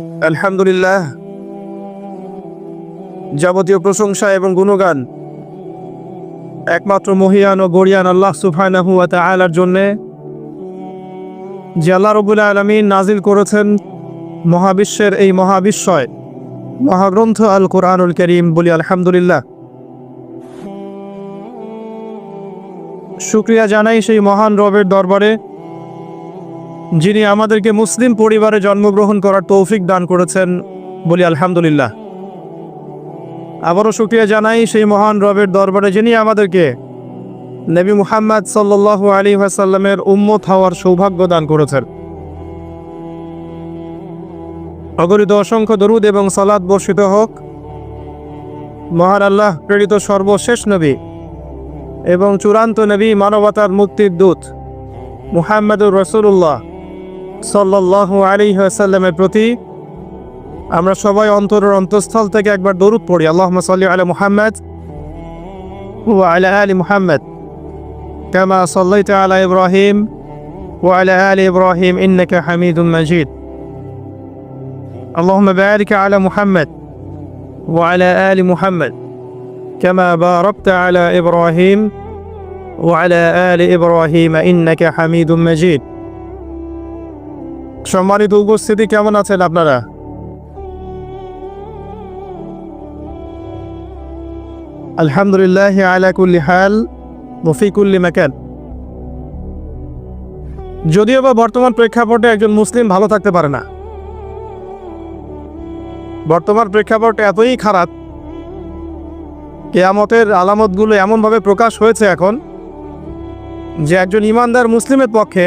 আলহামদুলিল্লাহ। যাবতীয় প্রশংসা এবং গুণগান একমাত্র মহিয়ান ও গরিয়ান আল্লাহ সুফানাহু ওয়া তাআলার জন্যে যে আল্লাহ রবুল আলমী নাজিল করেছেন মহাবিশ্বের এই মহাবিশ্বয় মহাগ্রন্থ আল কোরআনুল করিম। বলি আলহামদুলিল্লাহ। শুক্রিয়া জানাই সেই মহান রবের দরবারে। যিনি আমাদেরকে মুসলিম পরিবারে জন্মগ্রহণ করার তৌফিক দান করেছেন, বলি আলহামদুলিল্লাহ। আবারও শুক্রিয়া জানাই সেই মহান রবের দরবারে যিনি আমাদেরকে নবী মুহাম্মদ সাল্লাল্লাহু আলী ওয়াসাল্লামের উম্মত হওয়ার সৌভাগ্য দান করেছেন। অগরিত অসংখ্য দরুদ এবং সালাদ বর্ষিত হোক। মহান আল্লাহ প্রেরিত সর্বশেষ নবী এবং চূড়ান্ত নবী মানবতার মুক্তির দূত মুহাম্মদুর রসুল্লাহ সাল্লাল্লাহু আলী ওয়াসাল্লামের প্রতি আমরা সবাই অন্তরের অন্তঃস্থল থেকে একবার দরুদ পড়ি আল্লাহ সাল্লি আলা মুহাম্মদ وعلى آل محمد كما صليت على إبراهيم وعلى آل إبراهيم إنك حميد مجيد اللهم بارك على محمد وعلى آل محمد كما باركت على إبراهيم وعلى آل إبراهيم إنك حميد مجيد সম্মানিত উপস্থিতি কেমন আছেন আপনারা? আলহামদুলিল্লাহ আলা কুল্লি হাল যদিও বা বর্তমান প্রেক্ষাপটে একজন মুসলিম ভালো থাকতে পারে না। বর্তমান প্রেক্ষাপট এতই খারাপ, কেয়ামতের আলামতগুলো এমনভাবে প্রকাশ হয়েছে এখন যে একজন ইমানদার মুসলিমের পক্ষে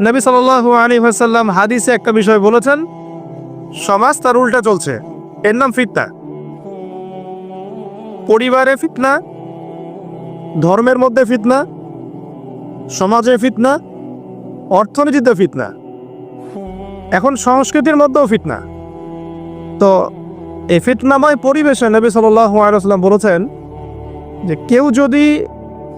নবী সাল আলী হাসাল্লাম হাদিসে একটা বিষয় বলেছেন, সমাজ তার উল্টা চলছে। এর নাম ফিতনা। পরিবারে ফিতনা, ধর্মের মধ্যে ফিতনা, সমাজে ফিতনা, অর্থনীতিতে ফিতনা। এখন সংস্কৃতির মধ্যেও ফিতনা। তো এই ফিতনাময় পরিবেশে নবী সাল্লাম বলেছেন যে কেউ যদি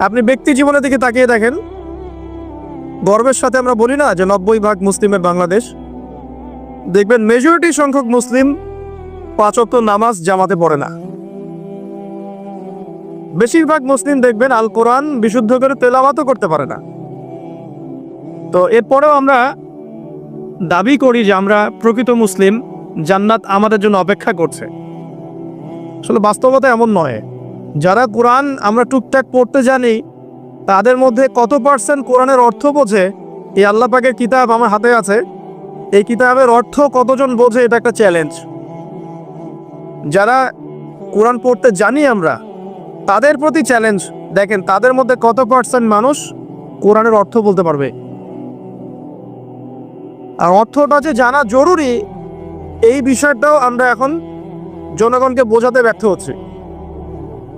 আপনি ব্যক্তি জীবনের দিকে তাকিয়ে দেখেন। গর্বের সাথে আমরা বলি না যে নব্বই ভাগ মুসলিমের বাংলাদেশ। দেখবেন মেজরিটি সংখ্যক মুসলিম পাঁচক্ত নামাজ জামাতে পড়ে না। বেশিরভাগ মুসলিম দেখবেন আল কোরআন বিশুদ্ধ করে তেলাওয়াতও করতে পারে না। তো এরপরেও আমরা দাবি করি যে আমরা প্রকৃত মুসলিম, জান্নাত আমাদের জন্য অপেক্ষা করছে। আসলে বাস্তবতা এমন নয়। যারা কোরআন আমরা টুকটাক পড়তে জানি, তাদের মধ্যে কত পার্সেন্ট কোরআনের অর্থ বোঝে? এই আল্লাহ পাকের কিতাব আমার হাতে আছে। এই কিতাবের অর্থ কতজন বোঝে, এটা একটা চ্যালেঞ্জ যারা কোরআন পড়তে জানি আমরা, তাদের প্রতি চ্যালেঞ্জ দেখেন, তাদের মধ্যে কত পার্সেন্ট মানুষ কোরআনের অর্থ বলতে পারবে? আর অর্থটা যে জানা জরুরি, এই বিষয়টাও আমরা এখন জনগণকে বোঝাতে ব্যর্থ হচ্ছি।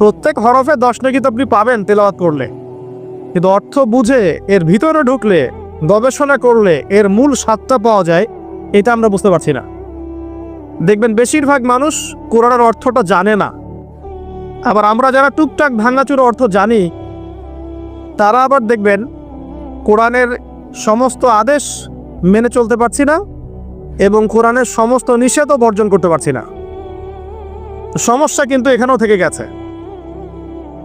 প্রত্যেক হরফে দশ নেকি আপনি পাবেন তেলাওয়াত করলে। কিন্তু অর্থ বুঝে এর ভিতরে ঢুকলে, গবেষণা করলে এর মূল স্বাদটা পাওয়া যায়, এটা আমরা বুঝতে পারছি না। দেখবেন বেশিরভাগ মানুষ কোরআনের অর্থটা জানে না। আবার আমরা যারা টুকটাক ভাঙাচুর অর্থ জানি, তারা আবার দেখবেন কোরআনের সমস্ত আদেশ মেনে চলতে পারছি না এবং কোরআনের সমস্ত নিষেধও বর্জন করতে পারছি না। সমস্যা কিন্তু এখানেও থেকে গেছে।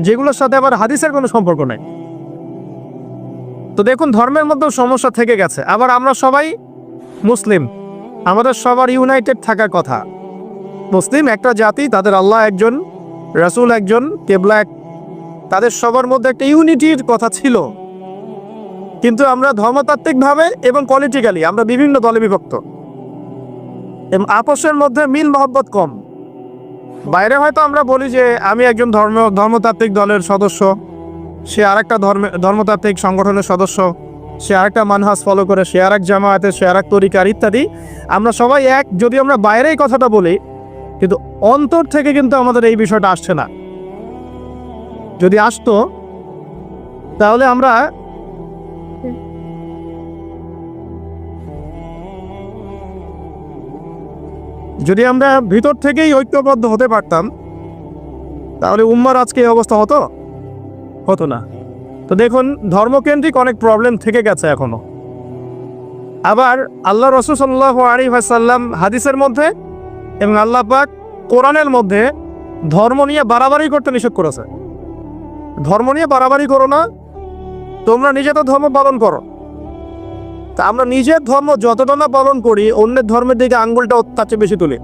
যেগুলোর সাথে আবার হাদিসের কোনো সম্পর্ক নেই। তো দেখুন, ধর্মের মধ্যেও সমস্যা থেকে গেছে। আবার আমরা সবাই মুসলিম। আমাদের সবার ইউনাইটেড থাকার কথা। মুসলিম একটা জাতি, তাদের আল্লাহ একজন, রাসূল একজন, কেবলা এক, তাদের সবার মধ্যে একটা ইউনিটির কথা ছিল। কিন্তু আমরা ধর্মতাত্ত্বিকভাবে এবং পলিটিক্যালি আমরা বিভিন্ন দলে বিভক্ত। এবং আপসের মধ্যে মিল মহব্বত কম। বাইরে হয়তো আমরা বলি যে আমি একজন ধর্ম, ধর্মতাত্ত্বিক দলের সদস্য। সে আরেকটা ধর্মে, ধর্মতাত্ত্বিক সংগঠনের সদস্য। সে আরেকটা মানহাজ ফলো করে, সে আর এক জামায়াতে, সে আরেক তরিকার ইত্যাদি। আমরা সবাই এক, যদি আমরা বাইরে এই কথাটা বলি, কিন্তু অন্তর থেকে কিন্তু আমাদের এই বিষয়টা আসছে না। যদি আসতো, তাহলে আমরা যদি আমরা ভিতর থেকেই ঐক্যবদ্ধ হতে পারতাম, তাহলে উম্মার আজকে এই অবস্থা হতো? হতো না। তো দেখুন, ধর্মকেন্দ্রিক অনেক প্রবলেম থেকে গেছে এখনও। আবার আল্লাহ রসুল সাল্লাহ আলী সাল্লাম হাদিসের মধ্যে এবং আল্লাহ পাক কোরআনের মধ্যে ধর্ম নিয়ে বাড়াবাড়ি করতে নিষেধ করেছে। ধর্ম নিয়ে বাড়াবাড়ি করো না, তোমরা নিজে তো ধর্ম পালন করো। তা আমরা নিজের ধর্ম যতটা না পালন করি, অন্যের ধর্মের দিকে আঙ্গুলটা তার চেয়ে বেশি তুলি।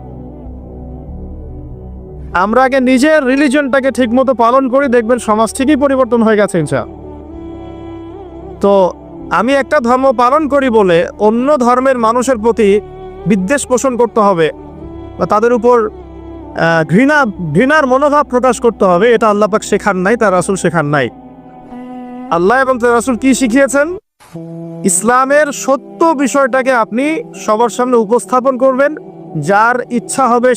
আমরা আগে নিজের রিলিজনটাকে ঠিকমতো পালন করি, দেখবেন সমাজ ঠিকই পরিবর্তন হয়ে গেছে ইনশা তো আমি একটা ধর্ম পালন করি বলে অন্য ধর্মের মানুষের প্রতি বিদ্বেষ পোষণ করতে হবে বা তাদের উপর ঘৃণা, ঘৃণার মনোভাব প্রকাশ করতে হবে, এটা আল্লাহ পাক শেখান নাই, তার রাসুল শেখান নাই। আল্লাহ এবং তার রাসুল কি শিখিয়েছেন? ইসলামের সত্য বিষয়টাকে আপনি সবার সামনে উপস্থাপন করবেন যার ইচ্ছা হবে